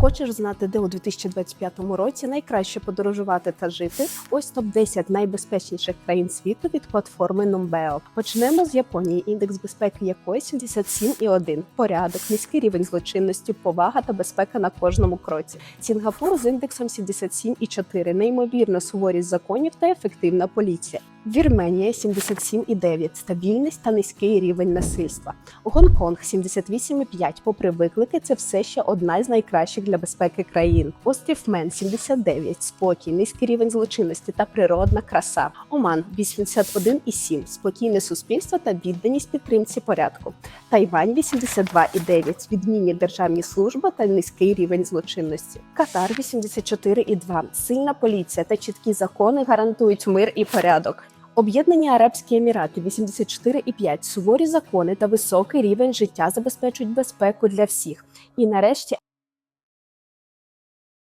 Хочеш знати, де у 2025 році найкраще подорожувати та жити? Ось топ 10 найбезпечніших країн світу від платформи Numbeo. Почнемо з Японії, індекс безпеки якої 77,1. Порядок, низький рівень злочинності, повага та безпека на кожному кроці. Сінгапур з індексом 77,4. Неймовірно суворість законів та ефективна поліція. Вірменія 77,9. Стабільність та низький рівень насильства. Гонконг 78,5. Попри виклики, це все ще одна з найкращих для безпеки країн. Острів Мен 79. Спокій, низький рівень злочинності та природна краса. Оман 81,7. Спокійне суспільство та відданість підтримці порядку. Тайвань 82,9. Відмінні державні служби та низький рівень злочинності. Катар 84,2. Сильна поліція та чіткі закони гарантують мир і порядок. Об'єднані Арабські Емірати 84,5. Суворі закони та високий рівень життя забезпечують безпеку для всіх. І нарешті